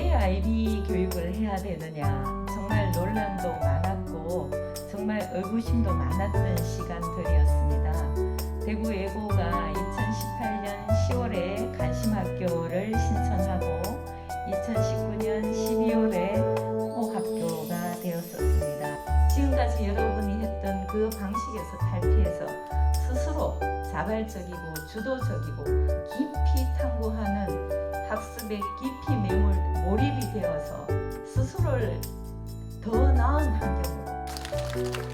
IB 교육을 해야 되느냐 정말 논란도 많았고 정말 의구심도 많았던 시간들이었습니다. 대구 예고가 2018년 10월에 간심학교를 신청하고 2019년 12월에 후보학교가 되었었습니다. 지금까지 여러분이 했던 그 방식에서 탈피해서 스스로 자발적이고 주도적이고 깊이 탐구하는 학습에 깊이 매몰, 몰입이 되어서 스스로를 더 나은 환경으로